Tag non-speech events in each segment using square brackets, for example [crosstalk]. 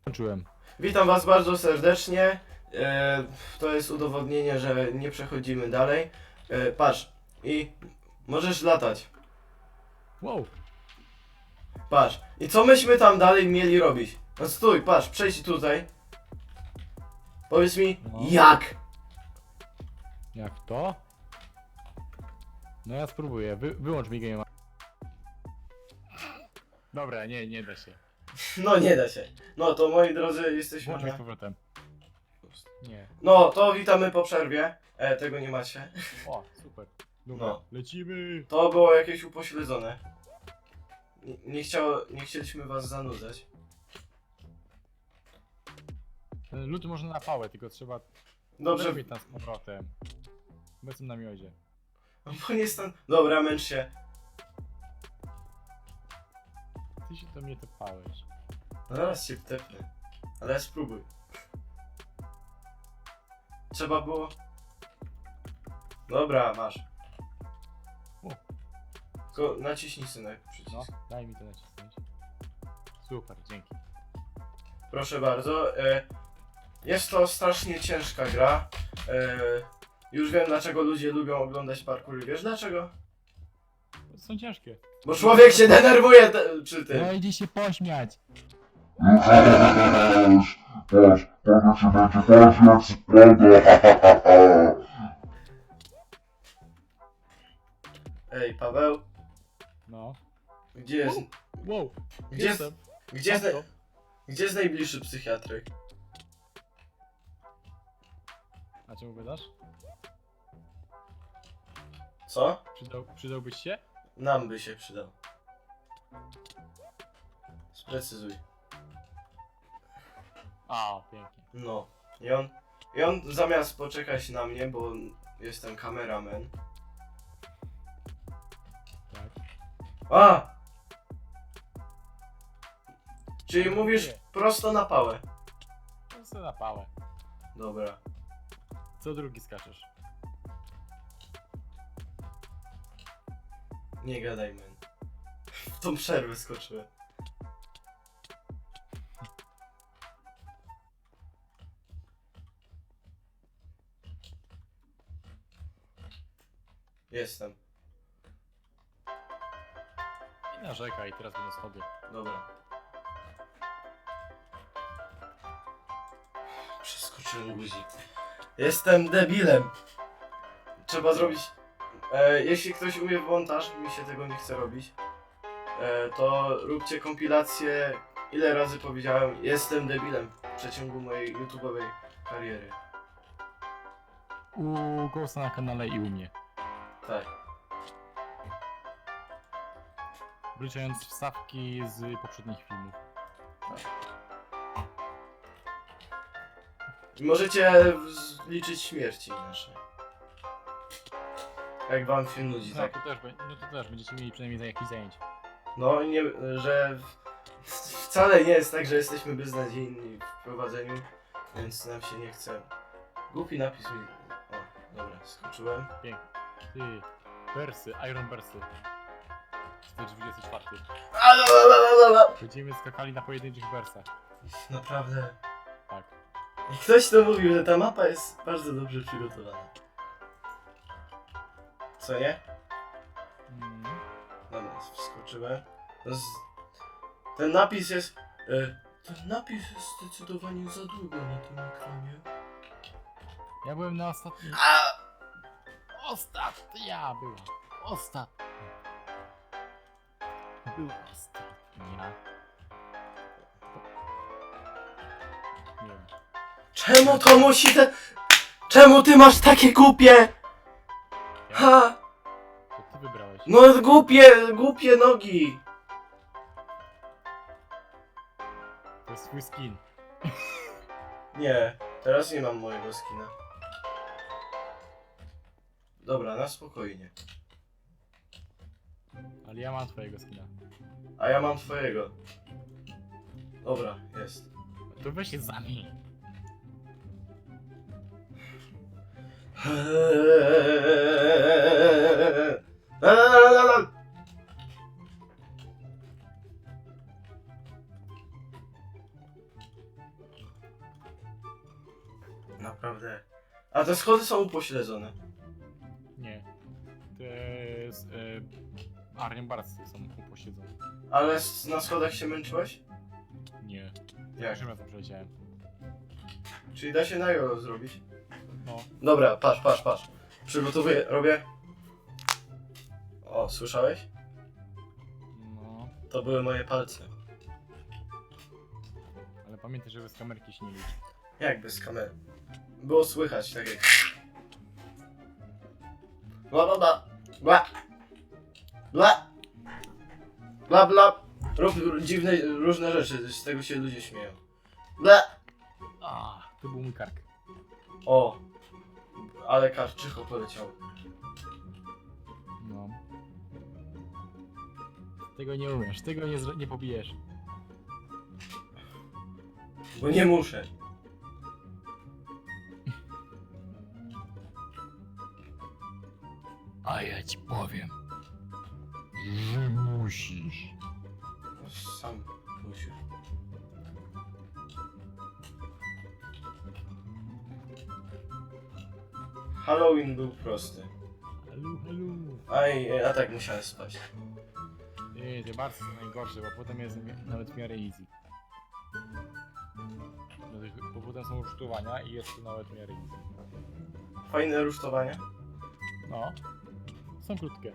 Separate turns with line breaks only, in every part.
Skończyłem.
Witam was bardzo serdecznie. E, to jest udowodnienie, że nie przechodzimy dalej. E, patrz i możesz latać.
Wow.
Patrz. I co myśmy tam dalej mieli robić? No stój, patrz, przejdź tutaj. Powiedz mi,
No.
jak?
Jak to? No ja spróbuję. Wy, wyłącz mi game. Dobra, nie, nie da się.
No nie da się. No to moi drodzy, jesteśmy
Włącz mi z
na...
powrotem. Nie.
No to witamy po przerwie. E, tego nie macie.
O, super. Dobra,
No.
lecimy.
To było jakieś upośledzone. Nie, nie, chciało, nie chcieliśmy was zanudzać.
Ten Lód można na pałę, tylko trzeba
Dobrze,
zrobić tam z powrotem. W obecnym namiocie.
bo nie stan... Dobra, męcz się.
Ty się do mnie tepałeś.
Zaraz cię wtepnę. Ale spróbuj. Trzeba było... Dobra, masz.
O.
Tylko naciśnij synek przycisk.
No, daj mi to nacisnąć. Super, dzięki.
Proszę bardzo. E, jest to strasznie ciężka gra. E, już wiem dlaczego ludzie lubią oglądać parkour. Wiesz dlaczego?
Są ciężkie.
Bo człowiek się denerwuje te, przy tym.
No idzie się pośmiać.
Patrz, patrz, powiedz ci będzie patrz jak spada.
Ej, Paweł,
No.
gdzie jest...
Wow,
Gdzie jest,
jestem.
gdzie jest, gdzie jest najbliższy psychiatryk?
A czemu pytasz?
Co?
Przydał, przydałbyś się?
Nam by się przydał. Sprecyzuj.
A, pięknie.
No. I on, I on zamiast poczekać na mnie, bo jestem kameraman.
Tak.
A! Czyli mówisz prosto na pałę.
To sobie na pałę.
Dobra.
Co drugi skaczesz?
Nie gadaj, man. W tą przerwę skoczyłem. Jestem.
I narzekaj, teraz będą schody.
Dobra. Przeskoczyłem guzik. Jestem debilem. Trzeba zrobić. E, jeśli ktoś umie w montaż, mi się tego nie chce robić, e, to róbcie kompilację. Ile razy powiedziałem, jestem debilem w przeciągu mojej YouTube'owej kariery.
U Ghosta na kanale i u mnie.
Tak.
Wliczając wstawki z poprzednich filmów.
I możecie liczyć śmierci nasze. Jak wam się nudzi,
No
tak?
to też, be- no to też będziecie mieli przynajmniej za jakieś zajęcie.
No, nie, że w- wcale nie jest tak, że jesteśmy beznadziejni w prowadzeniu, więc nam się nie chce. Głupi napis mi. O, dobra, skończyłem.
Pięknie. Ty, Bersy, Iron Bersy. 124. Będziemy skakali na pojedynczych wersach.
Naprawdę.
Tak.
Ktoś to mówił, że ta mapa jest bardzo dobrze przygotowana. Co nie?
Mm.
Dobra, wskoczyłem. Z... Ten napis jest. E, ten napis jest zdecydowanie za długo na tym ekranie.
Ja byłem na ostatnim.
A!
Ostatnia była. Ostatnia. Była ostatnia. Nie wiem.
Czemu to musi te... Czemu ty masz takie głupie? No głupie, głupie nogi.
To jest twój skin.
Nie, teraz nie mam mojego skina. Dobra, na spokojnie.
Ale ja mam twojego skina.
A ja mam twojego. Dobra, jest.
To weź się zamień.
Te schody są upośledzone.
Nie. To jest... E, Arniembarscy są uposiedzone.
Ale s- na schodach się męczyłeś?
Nie.
Jak?
Pierwszym razem przeleciałem.
Czyli da się na jolo zrobić?
No.
Dobra, patrz, patrz, patrz. Przygotowuję, robię. O, słyszałeś?
No.
To były moje palce.
Ale pamiętaj, że bez kamerki się nie liczy.
Jak bez kamery? Było słychać, tak jak... Bla bla bla. Bla. Bla. Bla bla. Rób dziwne, różne rzeczy, z tego się ludzie śmieją. Bla.
A, to był mój kark.
O. Ale karczycho poleciał.
No. Tego nie umiesz, tego nie, nie pobijesz.
Bo nie muszę.
A ja ci powiem. Że musisz.
Sam musisz. Halloween był prosty.
Halu, halu.
Aj, a tak musiałem spać.
Nie, te bardzo najgorsze, bo potem jest mi- nawet w miarę easy. No, Bo potem są uszczuwania i jest to nawet w miarę easy.
Fajne rusztowanie.
No. Są krótkie.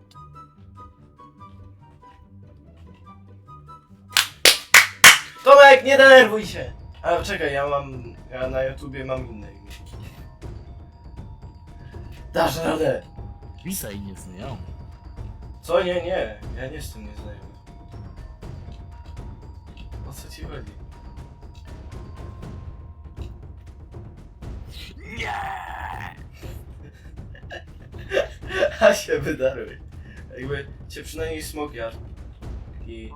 Tomek, nie denerwuj się! A czekaj, ja mam. Ja na YouTubie mam inne imię. Dasz radę!
Pisaj nie znają.
Co? Nie, nie. Ja nie jestem nieznajomy. O co ci chodzi? [laughs] A się wydarły. Jakby cię przynajmniej smok jadł. I...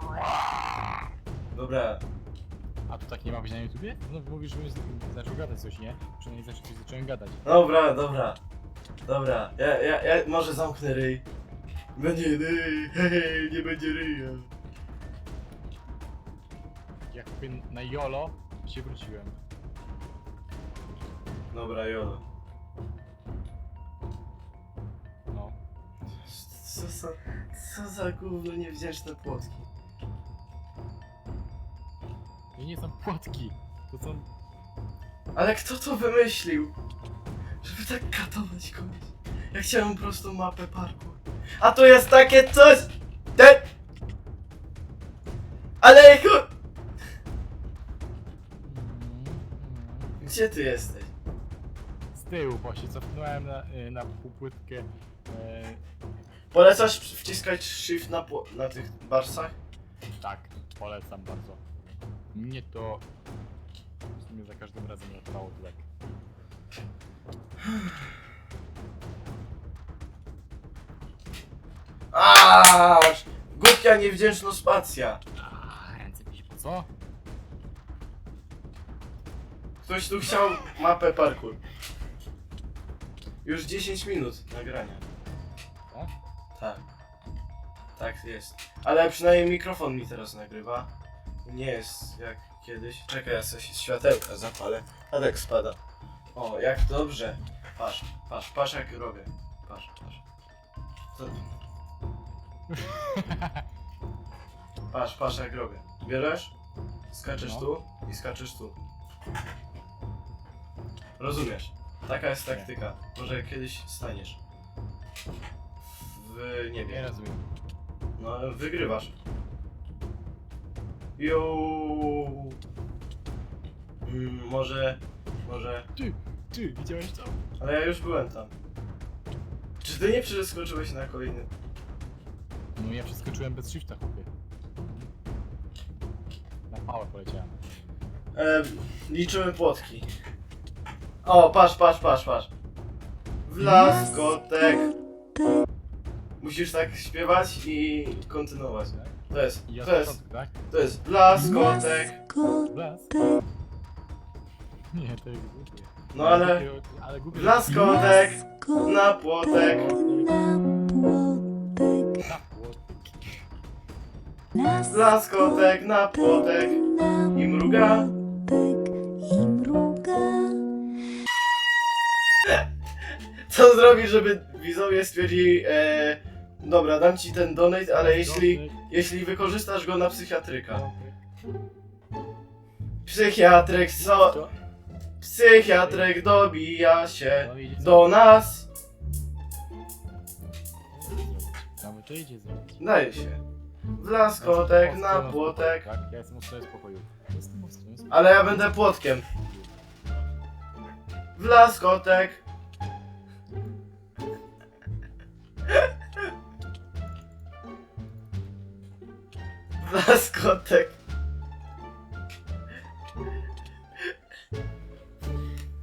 Dobra,
A tu tak nie ma być na YouTubie? No mówisz, z- zaczął gadać coś, nie? Przynajmniej zacząć coś zacząłem gadać.
dobra, dobra. Dobra, ja, ja, ja może zamknę ryj. Będzie ryj, [laughs] hej, nie będzie ryja.
Jak powiem na YOLO się wróciłem.
Dobra, jolo. Co za, co za gówno niewdzięczne płotki.
To nie są płotki. To są...
Ale kto to wymyślił? Żeby tak katować kogoś. Ja chciałem prostą mapę parku. A to jest takie coś! Te... Ale
mm.
Gdzie ty jesteś?
Z tyłu, bo się cofnąłem na, y, na półpłytkę. E,
Polecasz wciskać shift na, pło- na tych barsach?
tak, polecam bardzo. Mnie to w sumie za każdym razem ratowało tyłek.
Aaaa! Głupia niewdzięczna spacja.
A, ręce mi się po co?
Ktoś tu chciał mapę parkour. Już 10 minut nagrania.
Tak?
Tak. Tak jest. Ale przynajmniej mikrofon mi teraz nagrywa. Nie jest jak kiedyś. Czekaj, ja coś światełka zapalę. Adek spada. O, jak dobrze. Patrz, patrz, patrz jak robię. Patrz, patrz. Co? [laughs] Patrz, patrz jak robię. Bierzesz? Skaczesz
No.
tu i skaczesz tu. Rozumiesz? Taka jest taktyka. Może kiedyś staniesz. W
Nie
niebie.
rozumiem.
No, wygrywasz. Jo. Mm, może, może,
Ty, ty, widziałeś to?
ale ja już byłem tam. Czy ty nie przeskoczyłeś na kolejny?
No ja przeskoczyłem bez shifta, chłopie. Na power poleciałem.
E, liczymy płotki. O, patrz, patrz, patrz, patrz. Wlaskotek. Musisz tak śpiewać i kontynuować. To jest,
I
to jest,
początku, tak?
to jest blaskotek.
Blask. Nie, to jest głupie.
No ale
głupie, ale głupie,
na płotek.
Na płot.
Blaskotek na płotek i mruga. Co zrobić, żeby widzowie stwierdzili, e, dobra, dam ci ten donate, ale jeśli, jeśli wykorzystasz go na psychiatryka. Psychiatryk, co?
To-
Psychiatryk dobija się
No
do nas.
Mamy to idzie zrobić.
Daje się. W laskotek, na płotek.
Tak, ja jestem spokoju.
Ale ja będę płotkiem. W laskotek.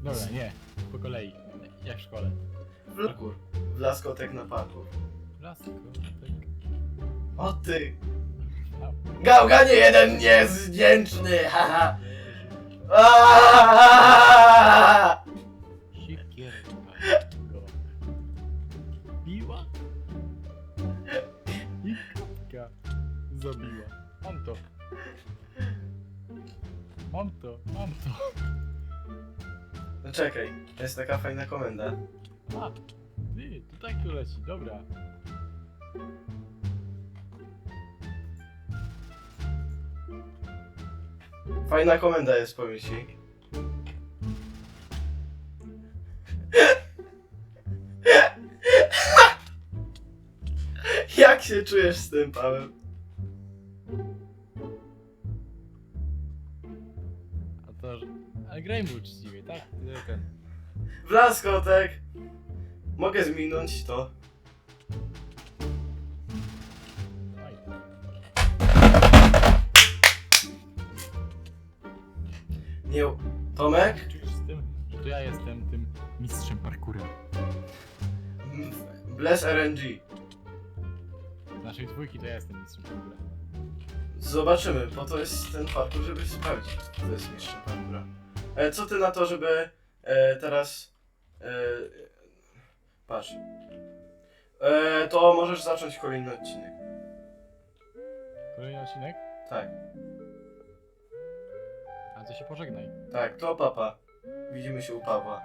Dobra, nie. Po kolei. Jak w szkole.
Parkour. w laskotek na parkour.
Lasko,
O ty. Gałganie jeden niezwdzięczny, haha. Aaaa!
Zabiła. Mam to. Mam to, mam to.
No czekaj, jest taka fajna komenda.
A, ty, to tak tu leci, dobra.
Fajna komenda jest, powiem ci. [laughs] Jak się czujesz z tym, Paweł?
Grajmy uczciwie, tak? Tyle Ten.
W laskotek. Mogę zminąć to. Nie. Tomek?
Czujesz z tym, że to ja jestem tym mistrzem parkoura.
Bless RNG.
Z naszej dwójki to ja jestem mistrzem parkoura.
Zobaczymy, po to jest ten parkour, żeby sprawdzić, kto to jest mistrzem parkoura. E, co ty na to, żeby e, teraz... E, patrz. E, to możesz zacząć kolejny odcinek.
Kolejny odcinek?
Tak,
A to się pożegnaj.
tak, to papa. Widzimy się u Pawła.